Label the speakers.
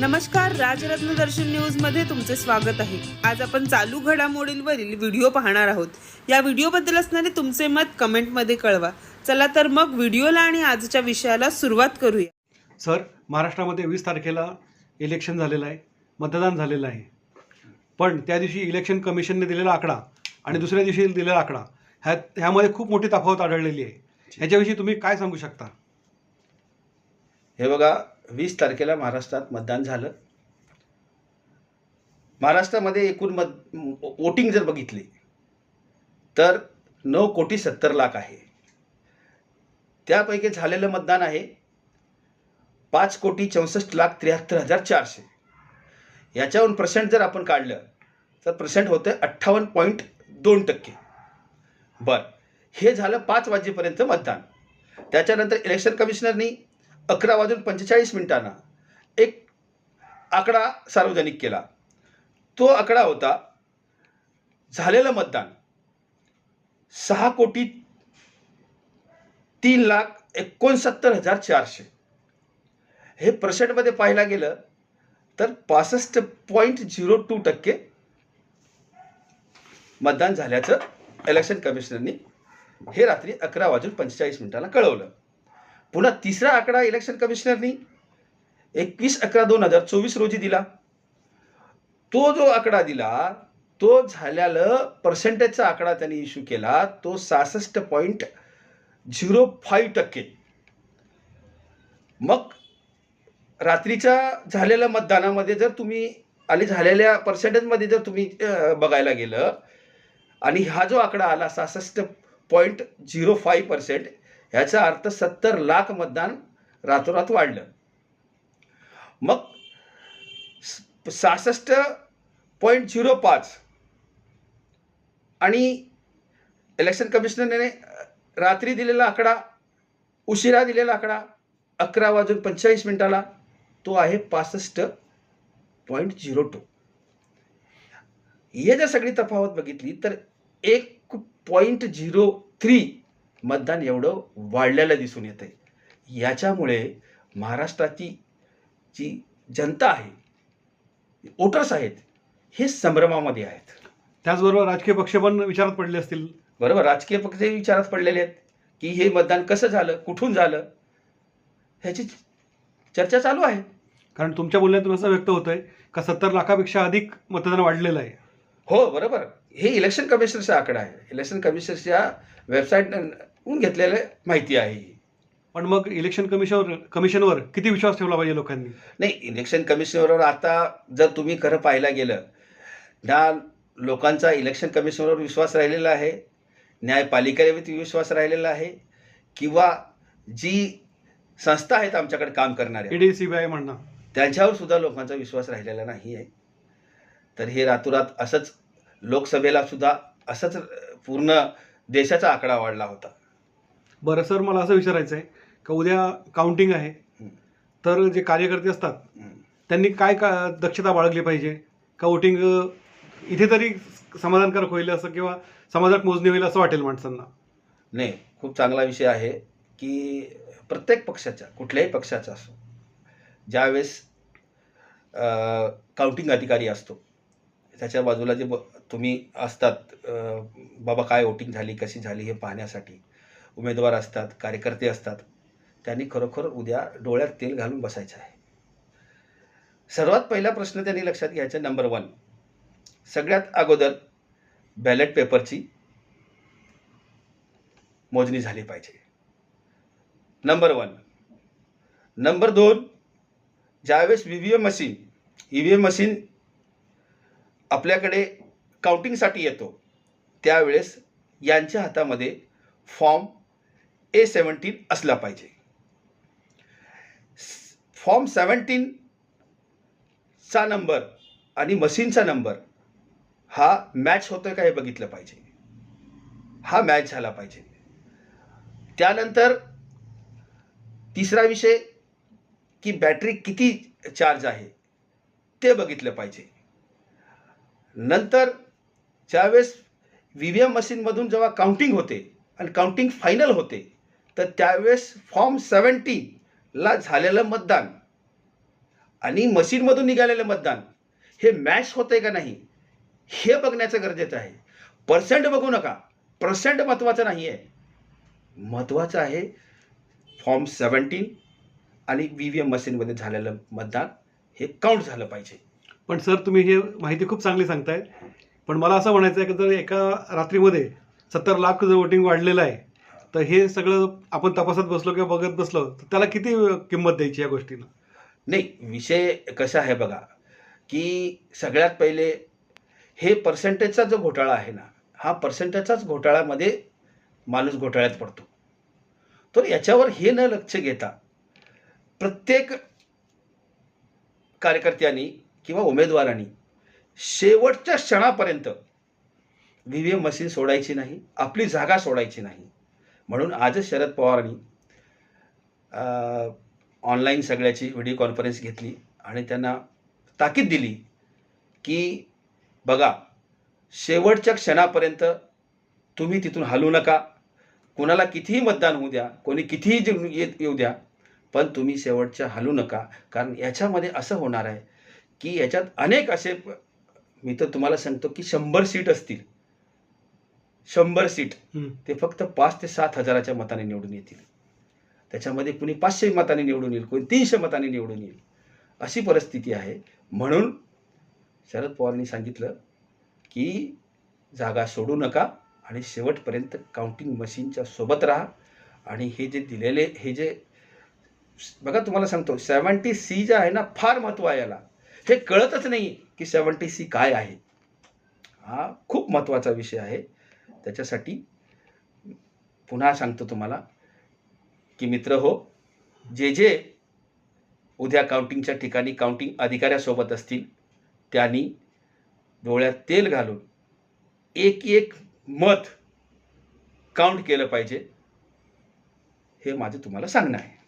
Speaker 1: नमस्कार राजरत्न दर्शन न्यूजमध्ये तुमचे स्वागत आहे. आज आपण चालू घडामोडींवरील व्हिडिओ पाहणार आहोत. या व्हिडिओबद्दल असणारे तुमचे मत कमेंटमध्ये कळवा. चला तर मग व्हिडिओला आणि आजच्या विषयाला सुरुवात करूया.
Speaker 2: सर महाराष्ट्रामध्ये वीस तारखेला इलेक्शन झालेलं आहे. मतदान झालेलं आहे. पण त्या दिवशी इलेक्शन कमिशनने दिलेला आकडा आणि दुसऱ्या दिवशी दिलेला आकडा ह्या ह्यामध्ये खूप मोठी तफावत आढळलेली आहे. ह्याच्याविषयी तुम्ही काय सांगू शकता?
Speaker 3: हे बघा वीस तारखेला महाराष्ट्रात मतदान झालं. महाराष्ट्रामध्ये एकूण मत वोटिंग जर बघितली तर नऊ कोटी सत्तर लाख आहे. त्यापैकी झालेलं मतदान आहे पाच कोटी चौसष्ट लाख त्र्याहत्तर हजार चारशे. याच्याहून पर्सेंट जर आपण काढलं तर पर्सेंट होतं अठ्ठावन्न पॉईंट दोन टक्के. बरं हे झालं पाच वाजेपर्यंत मतदान. त्याच्यानंतर इलेक्शन कमिशनरनी अकरा वाजून पंचेचाळीस मिनिटांना एक आकडा सार्वजनिक केला. तो आकडा होता झालेलं मतदान सहा कोटी तीन लाख एकोणसत्तर हजार चारशे. हे पर्सेंटमध्ये पाहायला गेलं तर पासष्ट पॉईंट झिरो टू टक्के मतदान झाल्याचं इलेक्शन कमिशनरनी हे रात्री अकरा वाजून पंचेचाळीस मिनिटाला कळवलं. पुन्हा तिसरा आकडा इलेक्शन कमिशनरनी एकवीस अकरा दोन हजार चोवीस रोजी दिला. तो जो आकडा दिला तो झाल्याला पर्सेंटेजचा आकडा त्यांनी इश्यू केला तो सहासष्ट पॉईंट झिरो फाईव्ह टक्के. मग रात्रीच्या झालेल्या मतदानामध्ये जर तुम्ही आणि झालेल्या पर्सेंटेजमध्ये जर तुम्ही बघायला गेलं आणि हा जो आकडा आला सहासष्ट पॉईंट झिरो फाईव्ह पर्सेंट ह्याचा अर्थ सत्तर लाख मतदान रातोरात वाढलं. मग सहासष्ट पॉईंट झिरो पाच आणि इलेक्शन कमिशनरने रात्री दिलेला आकडा उशिरा दिलेला आकडा अकरा वाजून पंचेचाळीस मिनिटाला तो आहे पासष्ट पॉईंट झिरो टू. हे जर सगळी तफावत बघितली तर एक पॉईंट झिरो थ्री मतदान एवढं वाढलेलं दिसून येतं आहे याच्यामुळे महाराष्ट्राची जी जनता आहे वोटर्स आहेत हे संभ्रमामध्ये आहेत.
Speaker 2: त्याचबरोबर राजकीय पक्ष पण विचारात पडले असतील.
Speaker 3: बरोबर राजकीय पक्ष विचारात पडलेले आहेत की हे मतदान कसं झालं कुठून झालं ह्याची चर्चा चालू आहे.
Speaker 2: कारण तुमच्या बोलण्यातून असं व्यक्त होत आहे का सत्तर लाखापेक्षा अधिक मतदान वाढलेलं आहे.
Speaker 3: हो बरोबर. हे इलेक्शन कमिशनरचा आकडा आहे. इलेक्शन कमिशनरच्या वेबसाईटहून घेतलेलं माहिती आहे.
Speaker 2: पण मग इलेक्शन कमिशनवर कमिशनवर किती विश्वास ठेवला पाहिजे लोकांनी?
Speaker 3: नाही इलेक्शन कमिशनरवर आता जर तुम्ही खरं पाहायला गेलं ह्या लोकांचा इलेक्शन कमिशनरवर विश्वास राहिलेला आहे न्यायपालिकेवरती विश्वास राहिलेला आहे किंवा जी संस्था आहेत आमच्याकडे काम करणाऱ्या
Speaker 2: ईडी सीबीआय म्हणणं.
Speaker 3: त्यांच्यावर सुद्धा लोकांचा विश्वास राहिलेला नाही आहे. तर हे रातोरात असंच लोकसभेला सुद्धा असंच पूर्ण देशाचा आकडा वाढला होता.
Speaker 2: बरं सर मला असं विचारायचं आहे का उद्या काउंटिंग आहे तर जे कार्यकर्ते असतात त्यांनी काय का दक्षता बाळगली पाहिजे? का वोटिंग इथे तरी समाधानकारक होईल असं किंवा समाजात मोजणी होईल असं वाटेल माणसांना?
Speaker 3: नाही खूप चांगला विषय आहे की प्रत्येक पक्षाचा कुठल्याही पक्षाचा असो ज्यावेळेस काउंटिंग अधिकारी असतो त्याच्या बाजूला जे ब तुम्ही असतात बाबा काय वोटिंग झाली कशी झाली हे पाहण्यासाठी उमेदवार असतात कार्यकर्ते असतात त्यांनी खरोखर उद्या डोळ्यात तेल घालून बसायचं आहे. सर्वात पहिला प्रश्न त्यांनी लक्षात घ्यायचा नंबर वन सगळ्यात अगोदर बॅलेट पेपरची मोजणी झाली पाहिजे. नंबर वन नंबर दोन ज्यावेळेस V V M machine E V M machine आपल्याकडे काउंटिंगसाठी येतो त्यावेळेस यांच्या हातामध्ये फॉर्म ए सेवन्टीन असला पाहिजे. फॉर्म सेवन्टीनचा नंबर आणि मशीनचा नंबर हा मॅच होतोय का हे बघितलं पाहिजे. हा मॅच झाला पाहिजे. त्यानंतर तिसरा विषय की बॅटरी किती चार्ज आहे ते बघितलं पाहिजे. नंतर ज्यावेळेस व्ही व्ही एम मशीनमधून जेव्हा काउंटिंग होते आणि काउंटिंग फायनल होते तर त्यावेळेस फॉर्म सेवन्टीला झालेलं मतदान आणि मशीनमधून निघालेलं मतदान हे मॅच आहे का नाही हे बघण्याचं गरजेचं आहे. पर्सेंट बघू नका. पर्सेंट महत्त्वाचं नाही आहे महत्त्वाचं आहे फॉर्म सेवन्टीन आणि व्ही व्ही एम मशीनमध्ये झालेलं मतदान हे काउंट झालं पाहिजे.
Speaker 2: पण सर तुम्ही हे माहिती खूप चांगली सांगताय पण मला असं म्हणायचं आहे की जर एका रात्रीमध्ये सत्तर लाख जर वोटिंग वाढलेलं आहे तर हे सगळं आपण तपासत बसलो किंवा बघत बसलो तर त्याला किती किंमत द्यायची या गोष्टीला?
Speaker 3: नाही विषय कसा आहे बघा की सगळ्यात पहिले हे पर्सेंटेजचा जो घोटाळा आहे ना हा पर्सेंटेजचाच घोटाळ्यामध्ये माणूस घोटाळ्यात पडतो. तर याच्यावर हे न लक्ष घेता प्रत्येक कार्यकर्त्यांनी किंवा उमेदवारांनी शेवटच्या क्षणापर्यंत व्ही व्ही एम मशीन सोडायची नाही आपली जागा सोडायची नाही. म्हणून आजच शरद पवारांनी ऑनलाईन सगळ्याची व्हिडिओ कॉन्फरन्स घेतली आणि त्यांना ताकीद दिली की बघा शेवटच्या क्षणापर्यंत तुम्ही तिथून हलू नका. कुणाला कितीही मतदान होऊ द्या कोणी कितीही जे- येत येऊ द्या पण तुम्ही शेवटच्या हलू नका. कारण याच्यामध्ये असं होणार आहे की याच्यात अनेक असे मी तर तुम्हाला सांगतो की शंभर सीट असतील. शंभर सीट. ते फक्त पाच ते सात हजाराच्या मताने निवडून येतील. त्याच्यामध्ये कुणी पाचशे मताने निवडून येईल कोणी तीनशे मताने निवडून येईल अशी परिस्थिती आहे. म्हणून शरद पवारांनी सांगितलं की जागा सोडू नका आणि शेवटपर्यंत काउंटिंग मशीनच्या सोबत राहा. आणि हे जे दिलेले हे जे बघा तुम्हाला सांगतो सेवन्टी सी जे आहे ना फार महत्त्व आहे याला. हे कळतच नाही की सेवन्टी सी काय आहे. हा खूप महत्त्वाचा विषय आहे. त्याच्यासाठी पुन्हा सांगतो तुम्हाला की मित्र हो जे जे उद्या काउंटिंगच्या ठिकाणी काउंटिंग अधिकाऱ्यासोबत असतील त्यांनी डोळ्यात तेल घालून एक एक मत काउंट केलं पाहिजे हे माझं तुम्हाला सांगणं आहे.